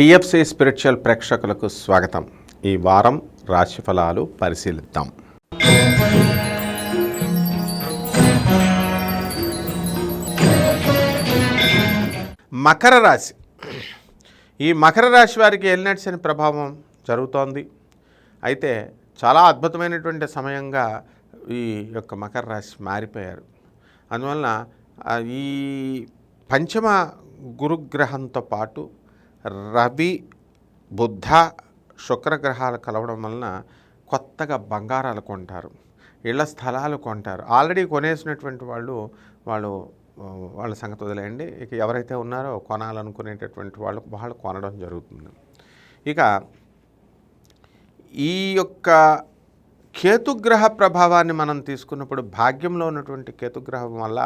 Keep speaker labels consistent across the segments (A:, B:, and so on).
A: TFC spiritual ప్రేక్షకులకు స్వాగతం. ఈ వారం రాశిఫలాలు పరిశీలిద్దాం. మకర రాశి. ఈ మకర రాశి వారికి ఎల్నెట్స్ అనే ప్రభావం జరుగుతోంది. అయితే చాలా అద్భుతమైనటువంటి సమయంగా ఈ యొక్క మకర రాశి మారిపోయారు. అందువలన ఈ పంచమ గురుగ్రహంతో పాటు రవి బుద్ధ శుక్రగ్రహాలు కలవడం వలన కొత్తగా బంగారాలు కొంటారు ఇళ్ళ స్థలాలు కొంటారు. ఆల్రెడీ కొనేసినటువంటి వాళ్ళు వాళ్ళు వాళ్ళ సంగతి వదిలేయండి. ఇక ఎవరైతే ఉన్నారో కొనాలనుకునేటటువంటి వాళ్ళు వాళ్ళు కొనడం జరుగుతుంది. ఇక ఈ యొక్క కేతుగ్రహ ప్రభావాన్ని మనం తీసుకున్నప్పుడు భాగ్యంలో ఉన్నటువంటి కేతుగ్రహం వల్ల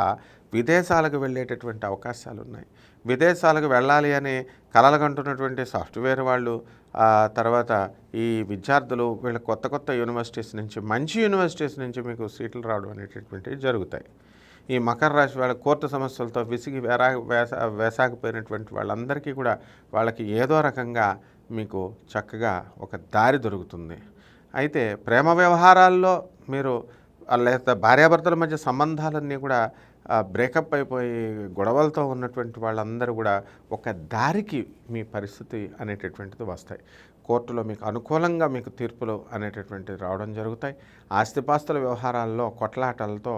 A: విదేశాలకు వెళ్ళేటటువంటి అవకాశాలు ఉన్నాయి. విదేశాలకు వెళ్ళాలి అని కలలుగంటున్నటువంటి సాఫ్ట్వేర్ వాళ్ళు తర్వాత ఈ విద్యార్థులు వీళ్ళ కొత్త కొత్త యూనివర్సిటీస్ నుంచి మంచి యూనివర్సిటీస్ నుంచి మీకు సీట్లు రావడం అనేటటువంటివి జరుగుతాయి. ఈ మకర రాశి వాళ్ళ కోర్టు సమస్యలతో విసిగి వేరా వేస వేసాగిపోయినటువంటి వాళ్ళందరికీ కూడా వాళ్ళకి ఏదో రకంగా మీకు చక్కగా ఒక దారి దొరుకుతుంది. అయితే ప్రేమ వ్యవహారాల్లో మీరు లేకపోతే భార్యాభర్తల మధ్య సంబంధాలన్నీ కూడా బ్రేకప్ అయిపోయి గొడవలతో ఉన్నటువంటి వాళ్ళందరూ కూడా ఒక దారికి మీ పరిస్థితి అనేటటువంటిది వస్తాయి. కోర్టులో మీకు అనుకూలంగా మీకు తీర్పులు అనేటటువంటివి రావడం జరుగుతాయి. ఆస్తిపాస్తుల వ్యవహారాల్లో కొట్లాటలతో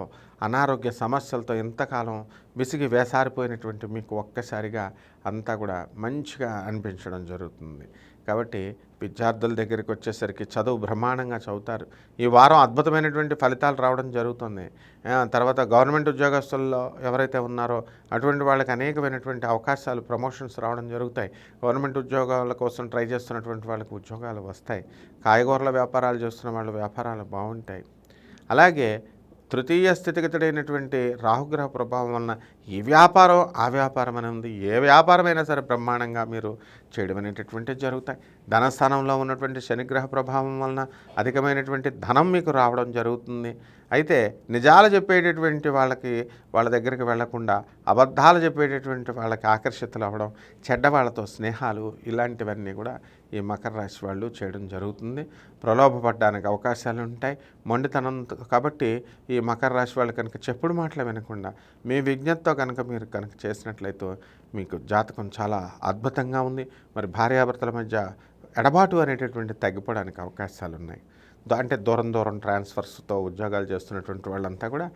A: అనారోగ్య సమస్యలతో ఎంతకాలం విసిగి వేసారిపోయినటువంటి మీకు ఒక్కసారిగా అంతా కూడా మంచిగా అనిపించడం జరుగుతుంది. కాబట్టి విద్యార్థుల దగ్గరికి వచ్చేసరికి చదువు బ్రహ్మాండంగా చదువుతారు. ఈ వారం అద్భుతమైనటువంటి ఫలితాలు రావడం జరుగుతుంది. తర్వాత గవర్నమెంట్ ఉద్యోగస్తులు ఉద్యోగస్తుల్లో ఎవరైతే ఉన్నారో అటువంటి వాళ్ళకి అనేకమైనటువంటి అవకాశాలు ప్రమోషన్స్ రావడం జరుగుతాయి. గవర్నమెంట్ ఉద్యోగాల కోసం ట్రై చేస్తున్నటువంటి వాళ్ళకి ఉద్యోగాలు వస్తాయి. కాయగూరల వ్యాపారాలు చేస్తున్న వాళ్ళ వ్యాపారాలు బాగుంటాయి. అలాగే తృతీయ స్థితిగతుడైనటువంటి రాహుగ్రహ ప్రభావం వలన ఈ వ్యాపారం ఆ వ్యాపారం అని ఉంది ఏ వ్యాపారమైనా సరే బ్రహ్మాండంగా మీరు చేయడం అనేటటువంటివి జరుగుతాయి. ధనస్థానంలో ఉన్నటువంటి శనిగ్రహ ప్రభావం వలన అధికమైనటువంటి ధనం మీకు రావడం జరుగుతుంది. అయితే నిజాలు చెప్పేటటువంటి వాళ్ళకి వాళ్ళ దగ్గరికి వెళ్ళకుండా అబద్ధాలు చెప్పేటటువంటి వాళ్ళకి ఆకర్షితులు అవ్వడం చెడ్డ వాళ్ళతో స్నేహాలు ఇలాంటివన్నీ కూడా ఈ మకర రాశి వాళ్ళు చేయడం జరుగుతుంది. ప్రలోభపడడానికి అవకాశాలు ఉంటాయి. మొండితనం కాబట్టి ఈ మకర రాశి వాళ్ళు కనుక చెప్పుడు మాటలు వినకుండా మీ విజ్ఞతతో కనుక మీరు కనుక చేసినట్లయితే మీకు జాతకం చాలా అద్భుతంగా ఉంది. మరి భార్యాభర్తల మధ్య ఎడబాటు అనేటటువంటి తగ్గిపోవడానికి అవకాశాలు ఉన్నాయి. అంటే దూరం దూరం ట్రాన్స్ఫర్స్తో ఉద్యోగాలు చేస్తున్నటువంటి వాళ్ళంతా కూడా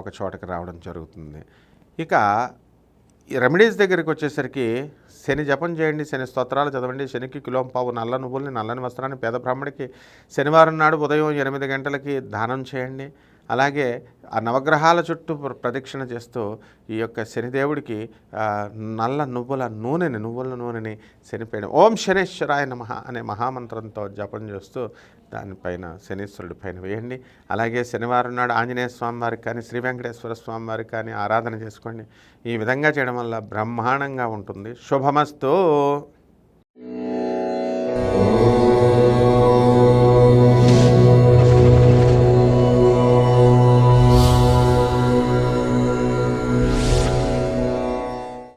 A: ఒక చోటకి రావడం జరుగుతుంది. ఇక రెమెడీస్ దగ్గరికి వచ్చేసరికి శని జపం చేయండి శని స్తోత్రాలు చదవండి శనికి కిలోం పావు నల్ల నువ్వుల్ని నల్లని వస్త్రాన్ని పేద బ్రాహ్మడికి శనివారం నాడు ఉదయం ఎనిమిది గంటలకి దానం చేయండి. అలాగే ఆ నవగ్రహాల చుట్టూ ప్రదక్షిణ చేస్తూ ఈ యొక్క శనిదేవుడికి నల్ల నువ్వుల నూనెని నువ్వుల నూనెని శనిపేయడం ఓం శనేశ్వరాయ నమ అనే మహామంత్రంతో జపం చేస్తూ దానిపైన శనీశ్వరుడి పైన వేయండి. అలాగే శనివారం నాడు ఆంజనేయ స్వామి వారికి కానీ శ్రీ వెంకటేశ్వర స్వామి వారికి కానీ ఆరాధన చేసుకోండి. ఈ విధంగా చేయడం వల్ల బ్రహ్మాండంగా ఉంటుంది. శుభమస్తు.